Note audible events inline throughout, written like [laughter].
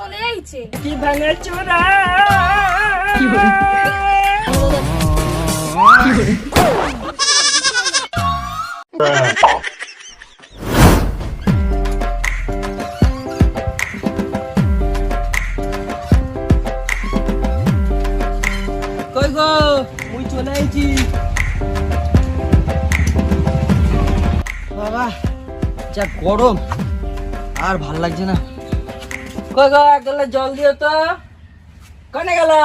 চলে আইছে কি ভাঙা চোরা? কই গো? মুই চলে আইছি। বাবা যা গরম। আর ভালো লাগছে না। কই গো এক গ্লাস জল দিও তো। কনে গেলা?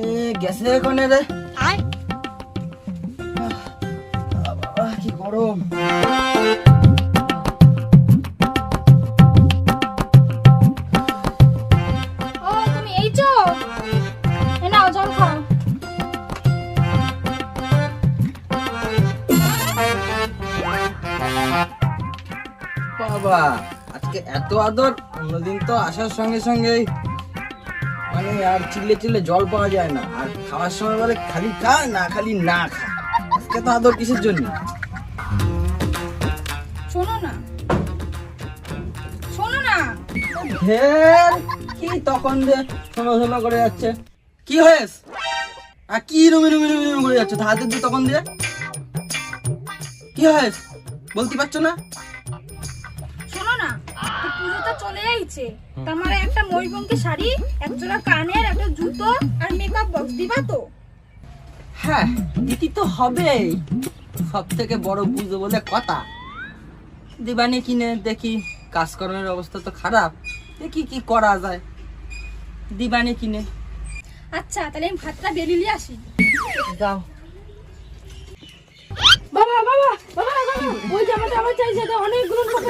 এ গেছে কনে রে। কি গরম। বাবা আজকে এত আদর অন্যদিন তো আসার সঙ্গে সঙ্গে মানে আর চিল্লে চিল্লে জল পাওয়া যায় না। আর খাওয়ার সময় বলে খালি খা না খালি না খা। আজকে তো আদর কিসের জন্য? শোনো না। শোনো না। ঢের কি তখন যে শোনো শোনো করে যাচ্ছে? কি হয়েছ আর কি রুমি রুমি রুমি রুমি করে যাচ্ছে? হাতে দিয়ে তখন দিয়ে? কি হয়েছ বলতে পারছ না? চলে আইছে। তোমার একটা ময়ূরপঙ্খী শাড়ি এক জোড়া কানের একটা জুতো আর মেকআপ বক্স দিবা তো? হ্যাঁ দিতি তো হবেই। সব থেকে বড় বুঝো বলে কথা। দিবানি কিনে দেখি কাজকর্মের অবস্থা তো খারাপ। দেখি কি করা যায়। দিবানি কিনে। আচ্ছা তাহলে আমি ভাতটা বেরিয়ে আসি। যাও বাবা বাবা ওই জামাটা আমার চাই সেটা অনেকগুলো লোক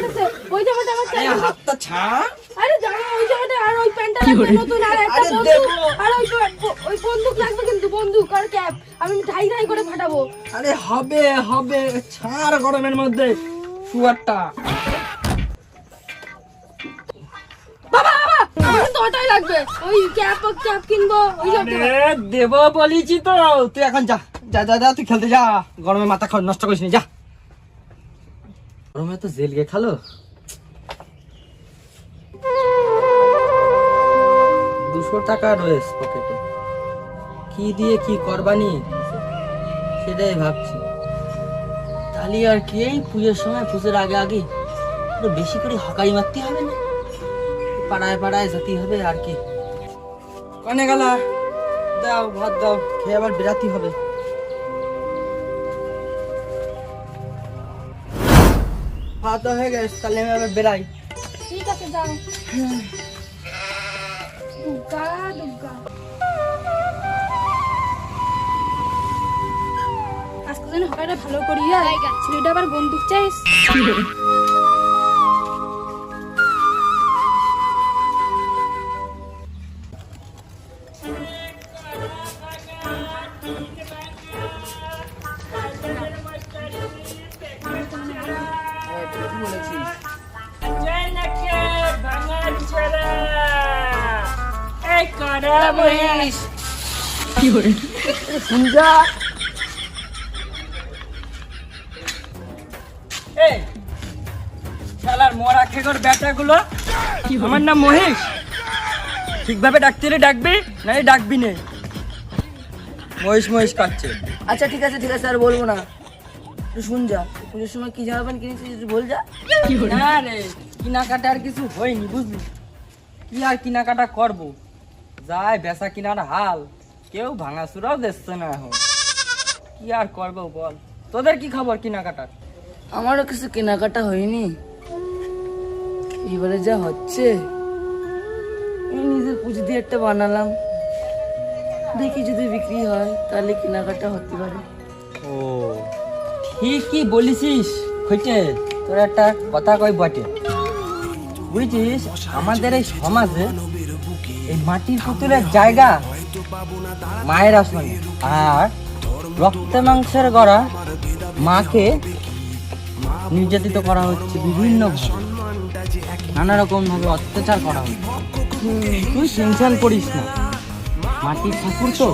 ওই জামাটা আমার চাই। হাতটা ছাড়। আরে জামা ওই জামাটা আর ওই প্যান্টটা লাগবে নতুন আর একটা বন্দুক। আর ওই ওই বন্দুক লাগবে কিন্তু বন্দুক আর ক্যাপ। আমি ঠাই ঠাই করে ফাটাবো। আরে হবে হবে। ছাড় গরমের মধ্যে। শুয়ারটা। বাবা বাবা আমার লাগবে। ওই ক্যাপ ক্যাপ কিনবো ওই দেব বলেছি তো। তুই এখন যা যা যা যা তুই খেলতে যা। গরমে মাথা নষ্ট করিস নি যা। গরমে তো জেল গে খালো। দুশো টাকা রয়েছে পকেটে কি দিয়ে কি করবানি? সেটাই ভাবছি। তাহলে আর কি, এই পুজোর সময় পুজোর আগে আগে একটু বেশি করে হকাই মারতে হবে না? পাড়ায় পাড়ায় যেতে হবে আর কি। কনে গেলা? দাও, ভাত দাও, খেয়ে আবার বেরাতে হবে। ভাত তো হয়ে গেছে তাহলে আমি আবার বেড়াই। ঠিক আছে যাও। দুর্গা দুর্গা। আজকে যেন হকাইটা ভালো করি ছেলেটা আবার বন্দুক চাইস [laughs] [laughs] এই শালার মরা খেগর ব্যাটা আমার নাম মহেশ। ঠিকভাবে ডাকতে হলে ডাকবি নাই ডাকবি নে। মহেশ মহেশ কাচ্ছে আচ্ছা ঠিক আছে ঠিক আছে আর বলব না। তুই শুন যা পুজোর সময় কি জামা প্যান্ট কিনেছিস একটু বল যা। না রে কেনাকাটা আর কিছু হয়নি বুঝলি? কি আর কেনাকাটা করব? যাই বেচা কিনার হাল। কেউ ভাঙা ভাঙাচুরাও দেখছে না এখন। কি আর করব বল? তোদের কি খবর কেনাকাটার? আমারও কিছু কেনাকাটা হয়নি। এবারে যা হচ্ছে। এই নিজের পুজো দিয়ে একটা বানালাম। দেখি যদি বিক্রি হয় তাহলে কেনাকাটা হতে পারে। ও ঠিকই বলিসিস হইছে তোর একটা কথা কই বটে। বুঝছিস? আমাদের এই সমাজে এই মাটির পুতুলের জায়গা মায়ের আসনে। আর রক্ত মাংসের গড়া মাকে নির্যাতিত করা হচ্ছে বিভিন্ন নানা রকম ভাবে অত্যাচার করা হচ্ছে। তুই টেনশন করিস না। মাটির ঠাকুর তো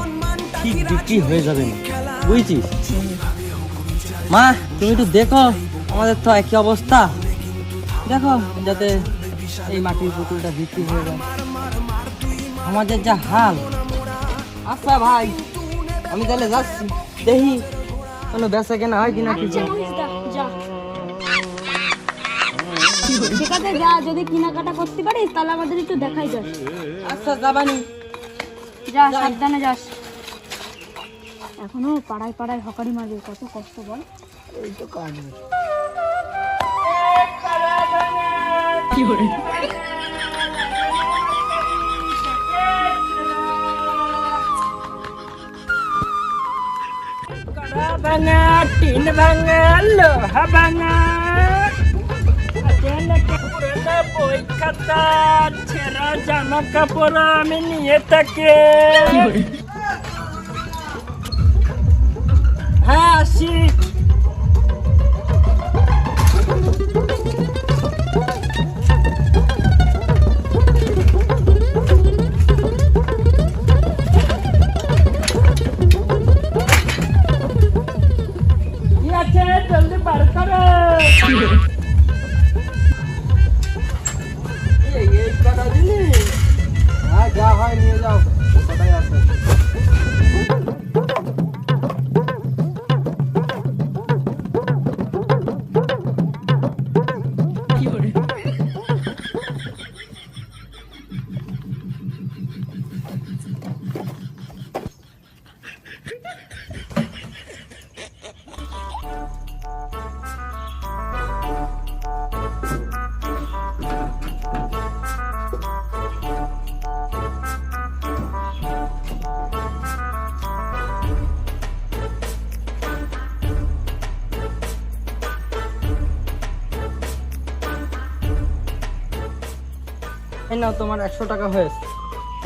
ঠিক বিক্রি হয়ে যাবে না। বুঝছিস? মা, তুমি একটু দেখো আমাদের তো একই অবস্থা। দেখো যাতে এই মাটির পুতুলটা বিক্রি হয়ে যায়। আমাদের যা হাল আচ্ছা ভাই আমি তাহলে যাচ্ছি। দেখি কোনো বেচা কেনা হয় কিনা কিছু যা ঠিক যা যদি কেনাকাটা করতে পারিস তাহলে আমাদের একটু দেখাই যাস। আচ্ছা যাবানি। যা সাবধানে যাস। এখনও পাড়ায় পাড়ায় হকারি মারবে কত কষ্ট বল। এই তো কাজ। ভাঙা টিন ভাঙা লোহা ভাঙা বই খাতা ছেঁড়া জামা কাপড় আমি নিয়ে থাকে হ্যাঁ আসি। এই নাও তোমার একশো টাকা হয়েছে।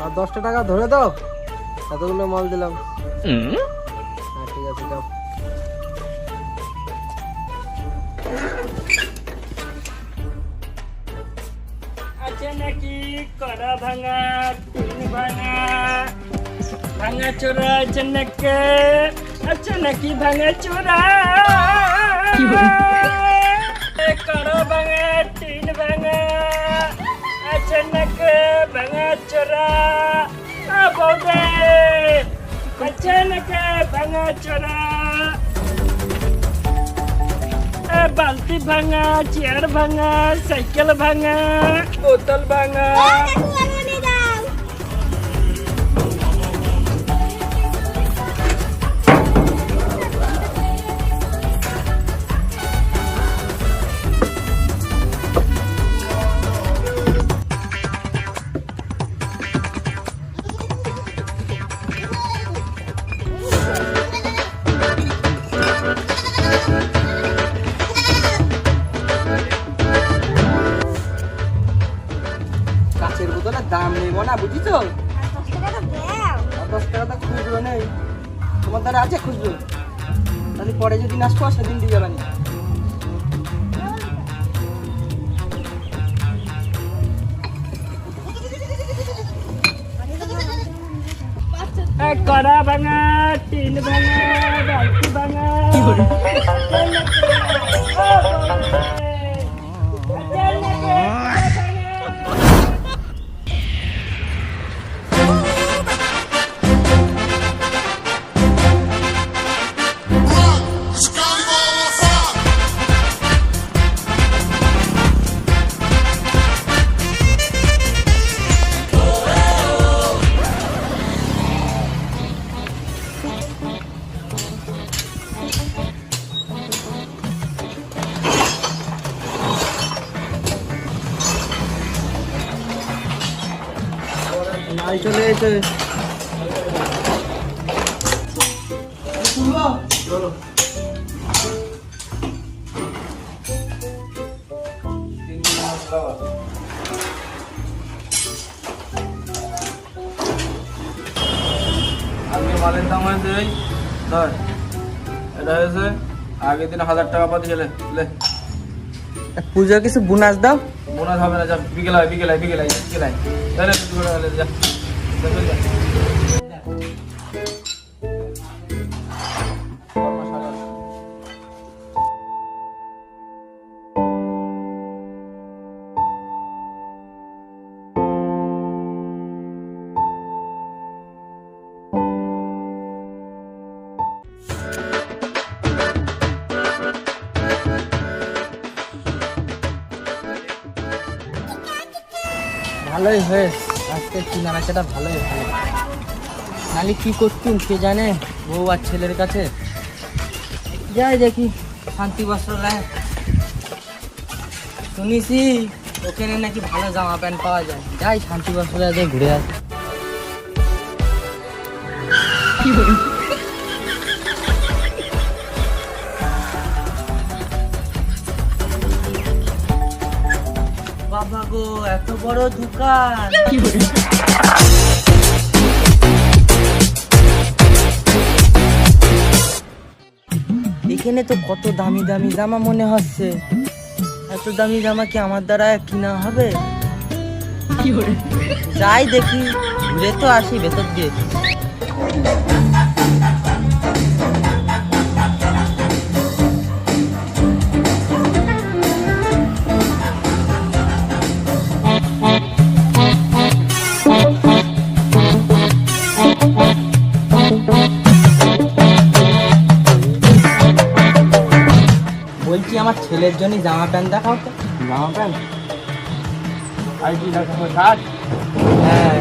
আর দশটা টাকা ধরে দাও এতগুলো মাল দিলাম। হ্যাঁ ঠিক আছে যাও। আছে নাকি কড়া ভাঙা টিন ভাঙা? ভাঙা চোরা আছে নাকি? আছে নাকি ভাঙা চোরা? কড়া ভাঙা নাকি ভাঙা চোরা বৌদে আছে নাকি ভাঙা চোরা এ বালতি ভাঙা চেয়ার দাম নেব না বুঝিছো? আর দশ টাকা তো খুচরো নেই। তোমার দ্বারা আছে খুচরো? তাহলে পরে যদি আসব সেদিন দিয়ে যাবানি এ কড়া ভাঙা টিন ভাঙা বালতি ভাঙা। [laughs] মালের দাম হয়েছে এই ধর এটা হয়েছে আগের দিন হাজার টাকা পাতি গেলে লে। পূজার কিছু বোনাস দাও। বোনাস হবে না যা বিকেল হয় বিকেল হয় বিকেল হয় বিকেল হয়। তাহলে যা। ভালোই হয়েছে। আজকে কেনাবেচাটা ভালোই হলো। নালি কি করতুম কে জানে, বউ আর ছেলের কাছে? যাই দেখি, শান্তি বস্ত্রালয় শুনেছি, ওখানে নাকি ভালো জামা প্যান্ট পাওয়া যায়। যাই, শান্তি বস্ত্র ঘুরে আসি। বাবা [laughs] বড় দোকান। এখানে তো কত দামি দামি জামা মনে হচ্ছে। এত দামি জামা কি আমার দ্বারা কিনা হবে? যাই দেখি ঘুরে তো আসি, ভেতর দিয়ে। ছেলের জন্য জামা প্যান্ট দেখাও তো। জামা প্যান্ট? আইডি হ্যাঁ।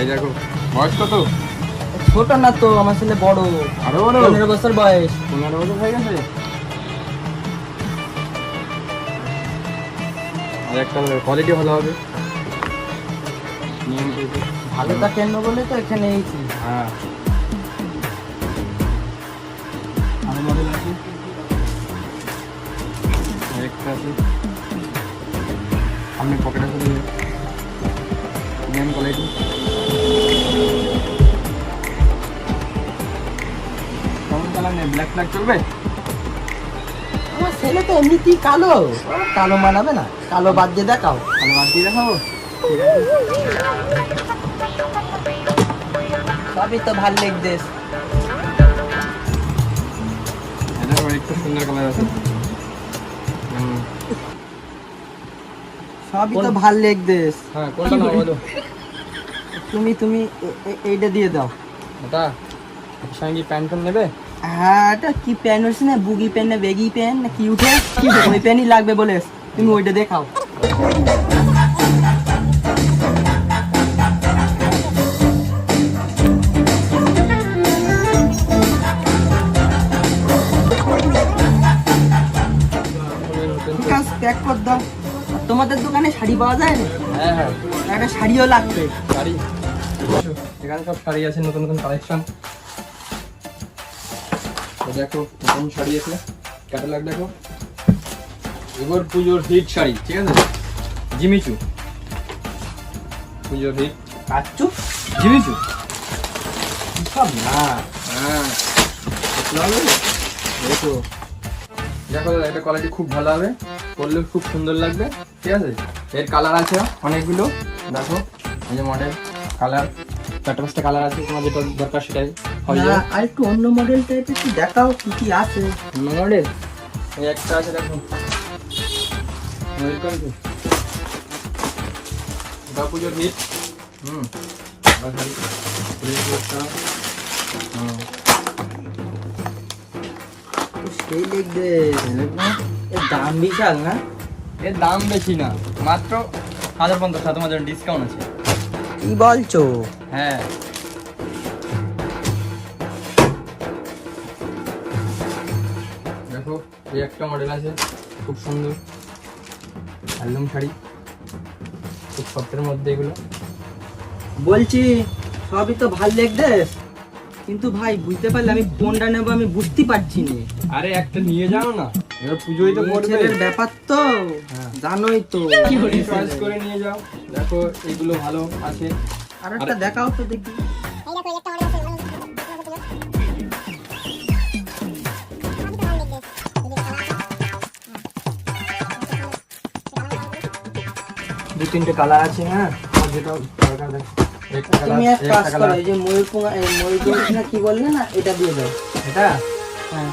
এই দেখো বয়স কত? ছোট না তো আমার ছেলে বড়। আরও বড়? পনেরো বছর বয়স। পনেরো বছর হয়ে গেছে? আর একটা কোয়ালিটি ভালো হবে। করে ভালোটা কেন বলে তো এখানে হ্যাঁ। আছে সামনে পকেট আছে নিয়ম কোয়ালিটি কেমন কালার নেই ব্ল্যাক ব্ল্যাক চলবে? আমার ছেলে তো এমনিতেই কালো? কালো মানাবে না। কালো বাদ দিয়ে দেখাও। ভালো বাদ দিয়ে দেখাবো? সবই তো ভালো আবার একটু সুন্দর কালার আছে। সবই তো ভালো লাগছে হ্যাঁ কোনটা নাও বলো। তুমি তুমি এইটা দিয়ে দাও। এটা সঙ্গে কি প্যান্ট প্যান্ট নেবে? হ্যাঁ এটা কি প্যান হচ্ছে না? বুগি প্যান্ট না বেগি প্যান্ট না কি উঠে? ওই প্যান্টই লাগবে বলে তুমি ওইটা দেখাও। তোমাদের দোকানে শাড়ি পাওয়া যায় না? হ্যাঁ হ্যাঁ। একটা শাড়িও লাগবে। শাড়ি। এখানে সব শাড়ি আছে নতুন নতুন কালেকশন দেখো নতুন শাড়ি আছে। ক্যাটালগ দেখো। এবার পুজোর হিট শাড়ি ঠিক আছে? জিমিচু। পুজোর হিট কাচ্চু? জিমিচু। সব না হ্যাঁ। দেখো দেখো এটা কোয়ালিটি খুব ভালো হবে। পরলে খুব সুন্দর লাগবে। ঠিক আছে? এর কালার আছে অনেকগুলো। দেখো এই যে মডেল কালার চারটে পাঁচটা কালার আছে তোমার যেটা দরকার সেটাই। হয়ে যাবে। আর একটু অন্য মডেল টাইপের একটু দেখাও কি কি আছে। অন্য মডেল এই একটা আছে দেখো। ওয়েলকাম টু দুর্গা পুজোর হিট হুম। হুম। সেই এর দাম বিশাল না? এর দাম বেশি না মাত্র হাজার পঞ্চাশ টাকা তোমার জন্য ডিসকাউন্ট আছে। কি বলছো? হ্যাঁ। দেখো এই একটা মডেল আছে খুব সুন্দর হ্যান্ডলুম শাড়ি খুব সফটের মধ্যে এগুলো। বলছি সবই তো ভালো লাগবে কিন্তু ভাই বুঝতে পারলে আমি কোনটা নেব আমি বুঝতে পারছি না। আরে একটা নিয়ে যাও না। এবার পুজোই তো ছেলের ব্যাপার তো হ্যাঁ। জানোই তো। চয়েস করে? নিয়ে যাও। দেখো এগুলো ভালো আছে। আর একটা দেখাও তো দেখি। দু তিনটে কালার আছে হ্যাঁ? যেটা দরকার দেখো তুমি এক কাজ করো এই যে না কি বললে না? এটা দিয়ে দাও। এটা? হ্যাঁ।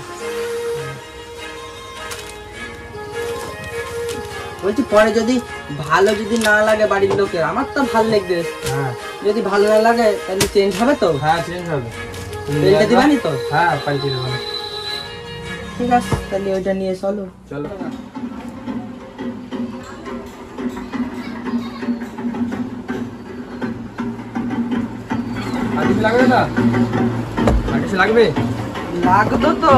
বলছি পরে যদি ভালো যদি না লাগে বাড়ির লোকের আমার তো ভালো লাগবে। হ্যাঁ। যদি ভালো না লাগে তাহলে চেঞ্জ হবে তো? হ্যাঁ চেঞ্জ হবে। দিবানি তো? হ্যাঁ দেবো ঠিক আছে তাহলে ওইটা নিয়ে চলো। চলো। কিছু লাগবে না আর লাগবে? লাগতো তো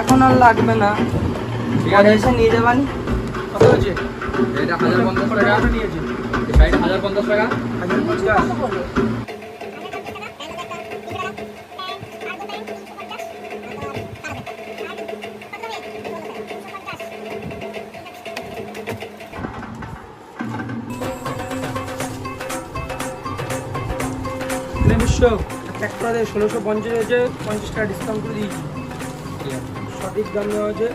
এখন আর লাগবে না। ঠিক আছে। এসে নিয়ে যাবানি। এটা হাজার বিশ্ব এক ষোলোশো পঞ্চাশ হয়েছে, পঞ্চাশ টাকা ডিসকাউন্ট করে দিয়েছি। সঠিক দাম দেওয়া হয়েছে।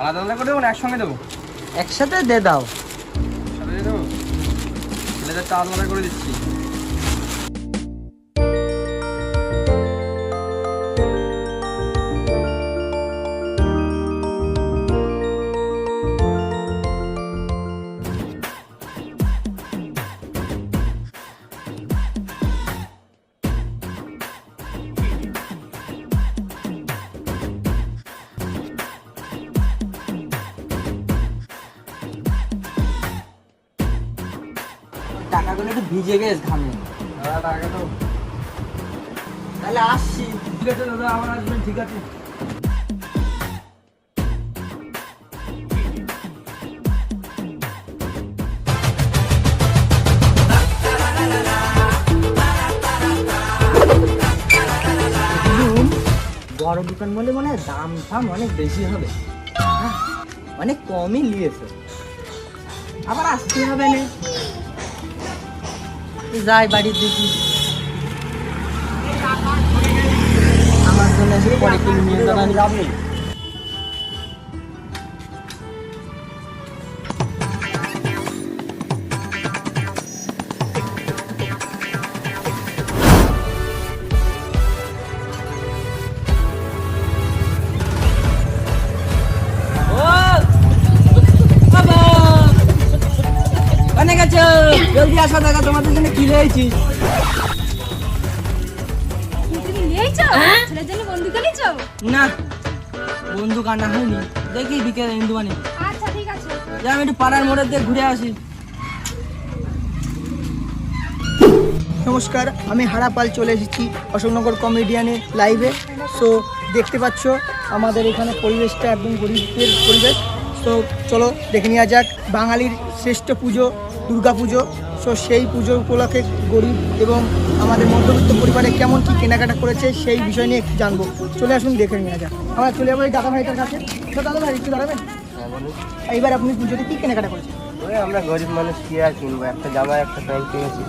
আলাদা আলাদা করে দেবো না? একসঙ্গে দেবো? একসাথে দিয়ে দাও। একসাথে দিয়ে দেবো? ছেলেদেরটা আলাদা করে দিচ্ছি। ভিজে গেছে ঘামে তাহলে আসছি। ঠিক আছে দাদা আবার আসবেন ঠিক আছে। বড় দোকান বলে মনে হয় দাম ফাম অনেক বেশি হবে। অনেক কমই নিয়েছে। আবার আসতে হবে না। যাই বাড়ির দেখি আমার জন্য আসো দেখা তোমাদের জন্য কি রয়েছি কিনেছো না বন্ধু কান্না হয়নি। দেখি বিকেলে হিন্দু বানি আচ্ছা ঠিক আছে। যা আমি একটু পাড়ার মোড়ের দিয়ে ঘুরে আসি। নমস্কার আমি হারাপাল চলে এসেছি অশোকনগর কমেডিয়ানে লাইভে। সো দেখতে পাচ্ছ আমাদের এখানে পরিবেশটা একদম গরিবের পরিবেশ। সো চলো দেখে নেওয়া যাক বাঙালির শ্রেষ্ঠ পুজো দুর্গা পুজো। সো সেই পুজো উপলক্ষে গরিব এবং আমাদের মধ্যবিত্ত পরিবারে কেমন কী কেনাকাটা করেছে সেই বিষয় নিয়ে একটু জানব। চলে আসুন দেখে নিয়ে যাক। আমরা চলে যাব এই দাদা ভাইটার কাছে। তো দাদা ভাই একটু দাঁড়াবেন? এইবার আপনি পুজোতে কী কেনাকাটা করেছেন? আমরা গরিব মানুষ কি আর কিনবো? একটা জামা একটা প্যান্ট কিনেছি।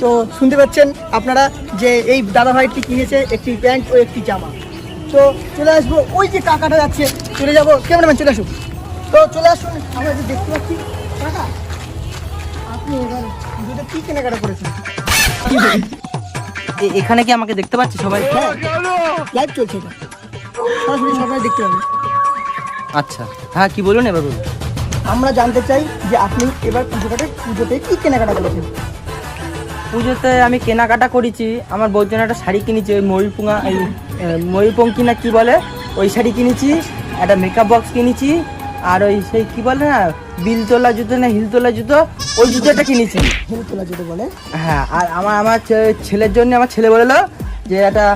তো শুনতে পাচ্ছেন আপনারা যে এই দাদা ভাইটি কিনেছে একটি প্যান্ট ও একটি জামা। তো চলে আসব ওই যে কাকাটা যাচ্ছে চলে যাব। ক্যামেরাম্যান চলে আসুন। তো চলে আসুন আমরা যে দেখতে পাচ্ছি কাকা কী কেনাকাটা করেছেন এখানে কি আমাকে দেখতে পাচ্ছি সবাই? হ্যাঁ লাইভ চলছে এটা। সরাসরি সবাই দেখতে পাবেন আচ্ছা। হ্যাঁ কি বলুন এবার বলুন। আমরা জানতে চাই যে আপনি এবার পুজোটাতে পুজোতে কী কেনাকাটা করেছেন? পুজোতে আমি কেনাকাটা করেছি। আমার বউর জন্য একটা শাড়ি কিনেছি ওই ময়ূরপুঙা এই আহ, ময়ূরপঙ্খী না কি বলে ওই শাড়ি কিনেছি একটা মেকআপ বক্স কিনেছি আর ওই সেই কি বলে না বিল তোলা জুতো না হিল তোলা জুতো ওই জুতোটা কিনেছি। হেল্প তোলা যেটা বলে? হ্যাঁ আর আমার আমার ছেলের জন্য আমার ছেলে বলল যে একটা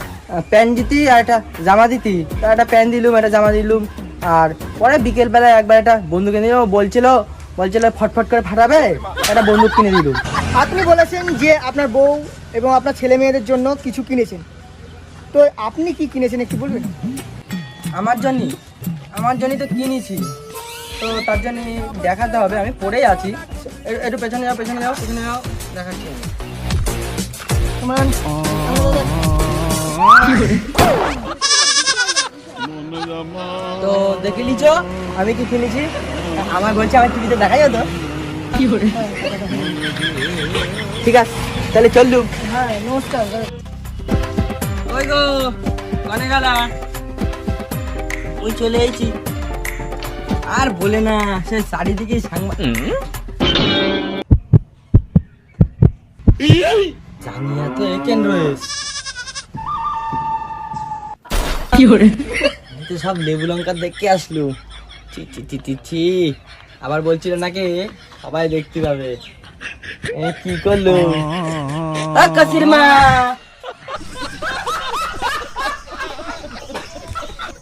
প্যান্ট দিতি আর একটা জামা দিতি। তা একটা প্যান্ট দিলুম একটা জামা দিলুম। আর পরে বিকেলবেলায় একবার একটা বন্ধু কিনে দিল বলছিল বলছিল ফটফট করে ফাটাবে একটা বন্দুক কিনে দিলুম। আপনি বলেছেন যে আপনার বউ এবং আপনার ছেলে মেয়েদের জন্য কিছু কিনেছেন। তো আপনি কি কিনেছেন একটু বলবেন? আমার জন্য আমার জন্যই তো কিনেছি। তো তার জন্য দেখাতে হবে আমি পড়েই আছি। একটু পেছনে যাও পেছনে যাও পেছনে যাও দেখাচ্ছি। তো দেখে নিছো? আমি কি কিনেছি আমার বলছে আমার টিভিতে দেখা যেত। ঠিক আছে তাহলে চললু হ্যাঁ নমস্কার। ওই গো কনে গেলা? ওই চলে এসেছি। আর বলে না সে চারিদিকে সাংবাদ জানিয়া তো একেন রয়েছে। আমি তো সব লেবু লঙ্কা দেখে আসলু। ছি ছি ছি ছি ছি। আবার বলছিল নাকি? সবাই দেখতে পাবে। কি করল? কাসির মা!